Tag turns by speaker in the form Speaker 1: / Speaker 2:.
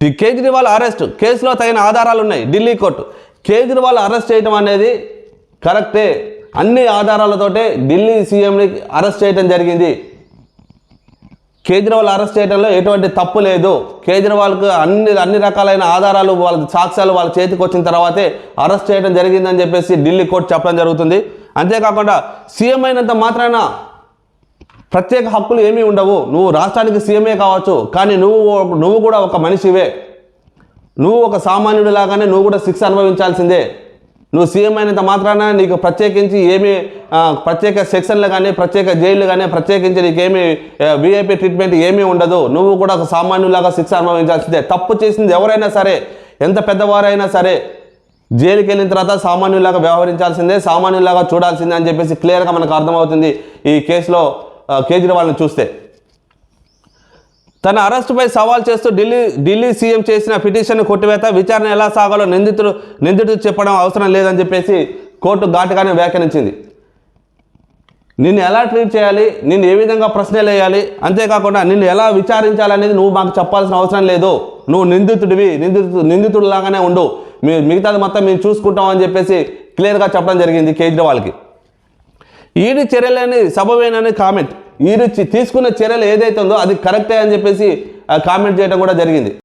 Speaker 1: Kejriwal arrest కేసులో తగిన ఆధారాలు ఉన్నాయి ఢిల్లీ కోర్టు. కేజ్రీవాల్ అరెస్ట్ చేయడం అనేది కరెక్టే. అన్ని ఆధారాలతోటే ఢిల్లీ సీఎంని అరెస్ట్ చేయడం జరిగింది. కేజ్రీవాల్ అరెస్ట్ చేయడంలో ఎటువంటి తప్పు లేదు. కేజ్రీవాల్కు అన్ని అన్ని రకాలైన ఆధారాలు వాళ్ళ సాక్ష్యాలు వాళ్ళ చేతికి వచ్చిన తర్వాతే అరెస్ట్ చేయడం జరిగిందని చెప్పేసి ఢిల్లీ కోర్టు చెప్పడం జరుగుతుంది. అంతేకాకుండా సీఎం అయినంత మాత్రాన ప్రత్యేక హక్కులు ఏమీ ఉండవు. నువ్వు రాష్ట్రానికి సీఎంఏ కావచ్చు కానీ నువ్వు నువ్వు కూడా ఒక మనిషివే. నువ్వు ఒక సామాన్యుడు లాగానే నువ్వు కూడా శిక్ష అనుభవించాల్సిందే. నువ్వు సీఎం అయినంత మాత్రాన నీకు ప్రత్యేకించి ఏమి ప్రత్యేక సెక్షన్లు కానీ ప్రత్యేక జైళ్ళు కానీ ప్రత్యేకించి నీకేమి వీఐపీ ట్రీట్మెంట్ ఏమీ ఉండదు. నువ్వు కూడా ఒక సామాన్యులాగా శిక్ష అనుభవించాల్సిందే. తప్పు చేసింది ఎవరైనా సరే ఎంత పెద్దవారైనా సరే జైలుకి వెళ్ళిన తర్వాత సామాన్యులాగా వ్యవహరించాల్సిందే సామాన్యులాగా చూడాల్సిందే అని చెప్పేసి క్లియర్గా మనకు అర్థమవుతుంది ఈ కేసులో. కేజ్రీవాల్ని చూస్తే. తన అరెస్టుపై సవాల్ చేస్తూ ఢిల్లీ ఢిల్లీ సీఎం చేసిన పిటిషన్ కొట్టివేత విచారణ ఎలా సాగాలో నిందితుడు నిందితుడు చెప్పడం అవసరం లేదని చెప్పేసి కోర్టు ఘాటుగానే వ్యాఖ్యానించింది. నిన్ను ఎలా ట్రీట్ చేయాలి? నిన్ను ఏ విధంగా ప్రశ్నలు వేయాలి? అంతేకాకుండా నిన్ను ఎలా విచారించాలనేది నువ్వు మాకు చెప్పాల్సిన అవసరం లేదు. నువ్వు నిందితుడివి నిందితు నిందితుడిలాగానే ఉండు. మీ మిగతాది మొత్తం మేము చూసుకుంటాం అని చెప్పేసి క్లియర్గా చెప్పడం జరిగింది కేజ్రీవాల్కి. ఈడి చర్యలని సబవేనని కామెంట్. ఈడు తీసుకున్న చర్యలు ఏదైతే ఉందో అది కరెక్టే అని చెప్పేసి కామెంట్ చేయడం కూడా జరిగింది.